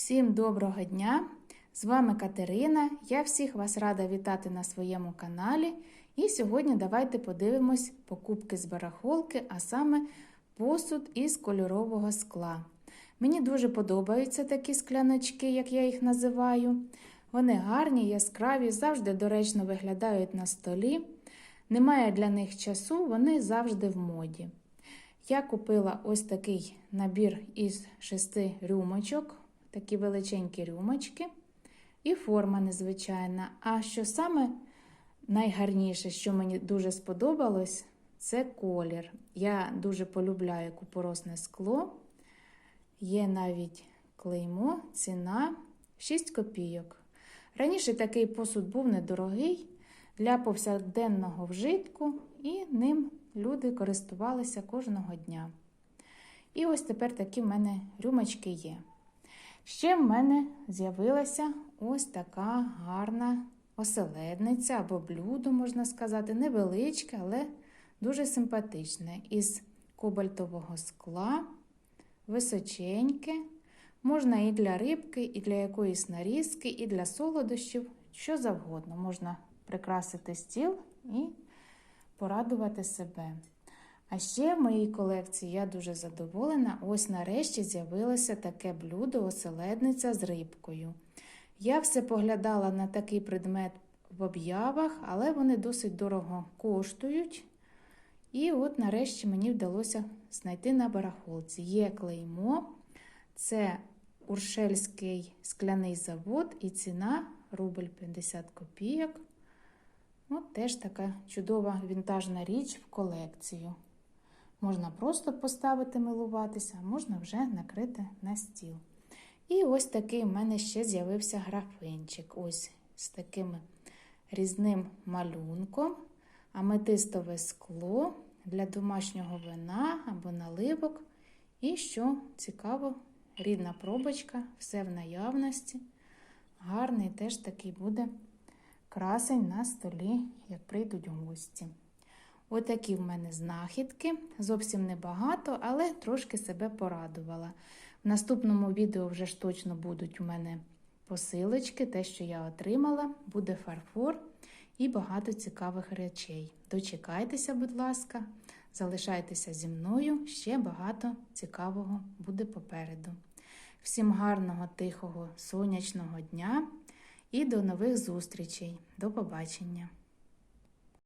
Всім доброго дня! З вами Катерина. Я всіх вас рада вітати на своєму каналі. І сьогодні давайте подивимось покупки з барахолки, а саме посуд із кольорового скла. Мені дуже подобаються такі скляночки, як я їх називаю. Вони гарні, яскраві, завжди доречно виглядають на столі. Немає для них часу, вони завжди в моді. Я купила ось такий набір із шести рюмочок, такі величенькі рюмочки, і форма незвичайна. А що саме найгарніше, що мені дуже сподобалось, це колір. Я дуже полюбляю купоросне скло. Є навіть клеймо, ціна 6 копійок. Раніше такий посуд був недорогий для повсякденного вжитку, і ним люди користувалися кожного дня. І ось тепер такі в мене рюмочки є. Ще в мене з'явилася ось така гарна оселедниця або блюдо, можна сказати, невеличке, але дуже симпатичне. Із кобальтового скла, височеньке. Можна і для рибки, і для якоїсь нарізки, і для солодощів, що завгодно. Можна прикрасити стіл і порадувати себе. А ще в моїй колекції я дуже задоволена. Ось нарешті з'явилося таке блюдо оселедниця з рибкою. Я все поглядала на такий предмет в об'явах, але вони досить дорого коштують. І от нарешті мені вдалося знайти на барахолці. Є клеймо, це Уршельський скляний завод і ціна рубль 50 копійок. От теж така чудова вінтажна річ в колекцію. Можна просто поставити милуватися, можна вже накрити на стіл. І ось такий в мене ще з'явився графинчик. Ось з таким різним малюнком, аметистове скло для домашнього вина або наливок. І що цікаво, рідна пробочка, все в наявності. Гарний теж такий буде красень на столі, як прийдуть гості. Отакі в мене знахідки. Зовсім небагато, але трошки себе порадувала. В наступному відео вже ж точно будуть у мене посилочки, те, що я отримала, буде фарфор і багато цікавих речей. Дочекайтеся, будь ласка, залишайтеся зі мною, ще багато цікавого буде попереду. Всім гарного, тихого, сонячного дня і до нових зустрічей. До побачення!